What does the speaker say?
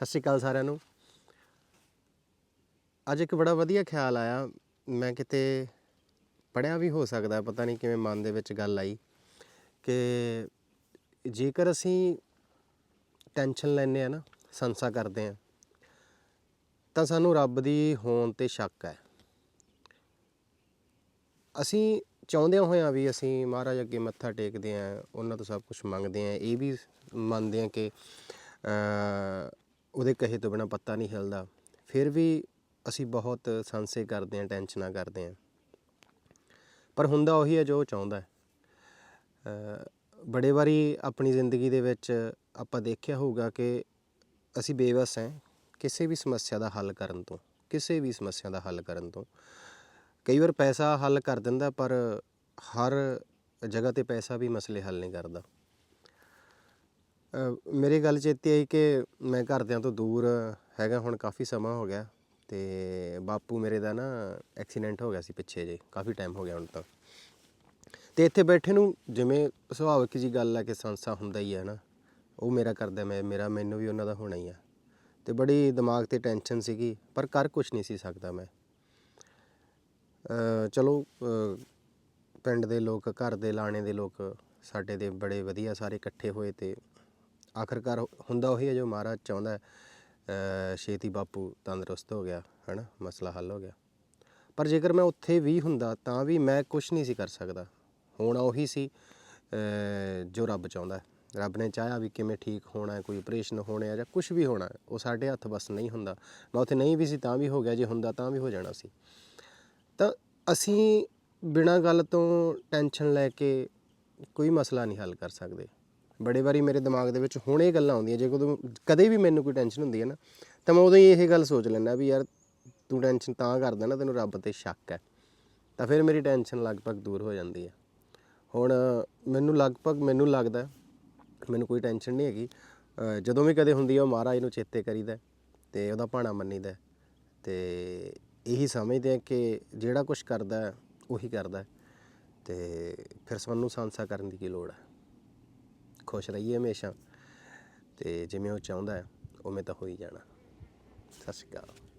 ਸਤਿ ਸ਼੍ਰੀ ਅਕਾਲ ਸਾਰਿਆਂ ਨੂੰ। ਅੱਜ ਇੱਕ ਬੜਾ ਵਧੀਆ ਖਿਆਲ ਆਇਆ। ਮੈਂ ਕਿਤੇ ਪੜਿਆ ਵੀ ਹੋ ਸਕਦਾ, ਪਤਾ ਨਹੀਂ ਕਿਵੇਂ ਮਨ ਦੇ ਵਿੱਚ ਗੱਲ ਆਈ ਕਿ ਜੇਕਰ ਅਸੀਂ ਟੈਨਸ਼ਨ ਲੈਂਦੇ ਆ ਨਾ, ਸੰਸਾ ਕਰਦੇ ਆ, ਤਾਂ ਸਾਨੂੰ ਰੱਬ ਦੀ ਹੋਣ ਤੇ ਸ਼ੱਕ ਹੈ। ਅਸੀਂ ਚਾਹੁੰਦਿਆਂ ਹੋਇਆਂ ਵੀ ਅਸੀਂ ਮਹਾਰਾਜ ਅੱਗੇ ਮੱਥਾ ਟੇਕਦੇ ਆ, ਉਹਨਾਂ ਤੋਂ ਸਭ ਕੁਝ ਮੰਗਦੇ ਆ। ਇਹ ਵੀ ਮੰਨਦੇ ਆ ਕਿ ਉਹਦੇ ਕਹੇ ਤੋਂ ਬਿਨਾ ਪੱਤਾ ਨਹੀਂ ਹਿਲਦਾ। ਫਿਰ ਵੀ ਅਸੀਂ ਬਹੁਤ ਸੰਸੇ ਕਰਦੇ ਹਾਂ, ਟੈਨਸ਼ਨਾਂ ਕਰਦੇ ਹਾਂ। ਪਰ ਹੁੰਦਾ ਉਹੀ ਹੈ ਜੋ ਉਹ ਚਾਹੁੰਦਾ ਹੈ। ਬੜੇ ਵਾਰੀ ਆਪਣੀ ਜ਼ਿੰਦਗੀ ਦੇ ਵਿੱਚ ਆਪਾਂ ਦੇਖਿਆ ਹੋਊਗਾ ਕਿ ਅਸੀਂ ਬੇਵਸ ਹਾਂ ਕਿਸੇ ਵੀ ਸਮੱਸਿਆ ਦਾ ਹੱਲ ਕਰਨ ਤੋਂ, ਕਿਸੇ ਵੀ ਸਮੱਸਿਆ ਦਾ ਹੱਲ ਕਰਨ ਤੋਂ। ਕਈ ਵਾਰ ਪੈਸਾ ਹੱਲ ਕਰ ਦਿੰਦਾ ਪਰ ਹਰ ਜਗ੍ਹਾ ਤੇ ਪੈਸਾ ਵੀ ਮਸਲੇ ਹੱਲ ਨਹੀਂ ਕਰਦਾ। ਮੇਰੇ ਗੱਲ ਚੇਤੇ ਆਈ ਕਿ ਮੈਂ ਘਰਦਿਆਂ ਤੋਂ ਦੂਰ ਹੈਗਾ, ਹੁਣ ਕਾਫੀ ਸਮਾਂ ਹੋ ਗਿਆ ਤੇ ਬਾਪੂ ਮੇਰੇ ਦਾ ਨਾ ਐਕਸੀਡੈਂਟ ਹੋ ਗਿਆ ਸੀ ਪਿੱਛੇ ਜੇ ਕਾਫੀ ਟਾਈਮ ਹੋ ਗਿਆ ਹੁਣ ਤਾਂ। ਤੇ ਇੱਥੇ ਬੈਠੇ ਨੂੰ ਜਿਵੇਂ ਸੁਭਾਵਿਕ ਜੀ ਗੱਲ ਆ ਕਿ ਸੰਸਾ ਹੁੰਦਾ ਹੀ ਹੈ ਨਾ ਉਹ ਮੇਰਾ ਕਰਦਾ, ਮੈਂ, ਮੇਰਾ, ਮੈਨੂੰ ਵੀ ਉਹਨਾਂ ਦਾ ਹੋਣਾ ਹੀ ਆ। ਤੇ ਬੜੀ ਦਿਮਾਗ ਤੇ ਟੈਨਸ਼ਨ ਸੀਗੀ, ਪਰ ਕਰ ਕੁਝ ਨਹੀਂ ਸੀ ਸਕਦਾ ਮੈਂ। ਚਲੋ ਪਿੰਡ ਦੇ ਲੋਕ, ਘਰ ਦੇ ਲਾਣੇ ਦੇ ਲੋਕ ਸਾਡੇ ਦੇ ਬੜੇ ਵਧੀਆ ਸਾਰੇ ਇਕੱਠੇ ਹੋਏ ਤੇ ਆਖਰਕਾਰ ਹੁੰਦਾ ਉਹੀ ਹੈ ਜੋ ਮਹਾਰਾਜ ਚਾਹੁੰਦਾ ਹੈ। ਛੇਤੀ ਬਾਪੂ ਤੰਦਰੁਸਤ ਹੋ ਗਿਆ, ਹਨਾ, ਮਸਲਾ ਹੱਲ ਹੋ ਗਿਆ। ਪਰ ਜੇਕਰ ਮੈਂ ਉੱਥੇ ਵੀ ਹੁੰਦਾ ਤਾਂ ਵੀ ਮੈਂ ਕੁਝ ਨਹੀਂ ਸੀ ਕਰ ਸਕਦਾ। ਹੋਣਾ ਉਹੀ ਸੀ ਜੋ ਰੱਬ ਚਾਹੁੰਦਾ ਰੱਬ ਨੇ ਚਾਹਿਆ ਵੀ ਕਿਵੇਂ ਠੀਕ ਹੋਣਾ ਹੈ, ਕੋਈ ਆਪਰੇਸ਼ਨ ਹੋਣਾ ਹੈ ਜਾਂ ਕੁਝ ਵੀ ਹੋਣਾ ਉਹ ਸਾਡੇ ਹੱਥ ਬਸ ਨਹੀਂ ਹੁੰਦਾ। ਮੈਂ ਉੱਥੇ ਨਹੀਂ ਵੀ ਸੀ ਤਾਂ ਵੀ ਹੋ ਗਿਆ, ਜੇ ਹੁੰਦਾ ਤਾਂ ਵੀ ਹੋ ਜਾਣਾ ਸੀ। ਤਾਂ ਅਸੀਂ ਬਿਨਾਂ ਗੱਲ ਤੋਂ ਟੈਨਸ਼ਨ ਲੈ ਕੇ ਕੋਈ ਮਸਲਾ ਨਹੀਂ ਹੱਲ ਕਰ ਸਕਦੇ। ਬੜੇ ਵਾਰੀ ਮੇਰੇ ਦਿਮਾਗ ਦੇ ਵਿੱਚ ਹੁਣ ਇਹ ਗੱਲਾਂ ਆਉਂਦੀਆਂ, ਜੇ ਕਦੋਂ ਕਦੇ ਵੀ ਮੈਨੂੰ ਕੋਈ ਟੈਨਸ਼ਨ ਹੁੰਦੀ ਹੈ ਨਾ, ਤਾਂ ਮੈਂ ਉਦੋਂ ਹੀ ਇਹ ਗੱਲ ਸੋਚ ਲੈਂਦਾ ਵੀ ਯਾਰ ਤੂੰ ਟੈਨਸ਼ਨ ਤਾਂ ਕਰਦਾ ਨਾ, ਤੈਨੂੰ ਰੱਬ ਤੇ ਸ਼ੱਕ ਹੈ, ਤਾਂ ਫਿਰ ਮੇਰੀ ਟੈਨਸ਼ਨ ਲਗਭਗ ਦੂਰ ਹੋ ਜਾਂਦੀ ਹੈ। ਹੁਣ ਮੈਨੂੰ ਲਗਭਗ, ਮੈਨੂੰ ਲੱਗਦਾ, ਮੈਨੂੰ ਕੋਈ ਟੈਨਸ਼ਨ ਨਹੀਂ ਹੈਗੀ। ਜਦੋਂ ਵੀ ਕਦੇ ਹੁੰਦੀ ਹੈ, ਉਹ ਮਹਾਰਾਜ ਨੂੰ ਚੇਤੇ ਕਰੀਦਾ ਤੇ ਉਹਦਾ ਭਾਣਾ ਮੰਨੀਦਾ ਤੇ ਇਹੀ ਸਮਝਦੇ ਆ ਕਿ ਜਿਹੜਾ ਕੁਝ ਕਰਦਾ ਉਹੀ ਕਰਦਾ ਹੈ ਤੇ ਫਿਰ ਸਾਨੂੰ ਸੰਸਾ ਕਰਨ ਦੀ ਕੀ ਲੋੜ ਹੈ। ਖੁਸ਼ ਰਹੀਏ ਹਮੇਸ਼ਾ। ਤੇ ਜਿਵੇਂ ਉਹ ਚਾਹੁੰਦਾ ਹੈ, ਉਵੇਂ ਤਾਂ ਹੋ ਹੀ ਜਾਣਾ। ਸਤਿ ਸ਼੍ਰੀ ਅਕਾਲ।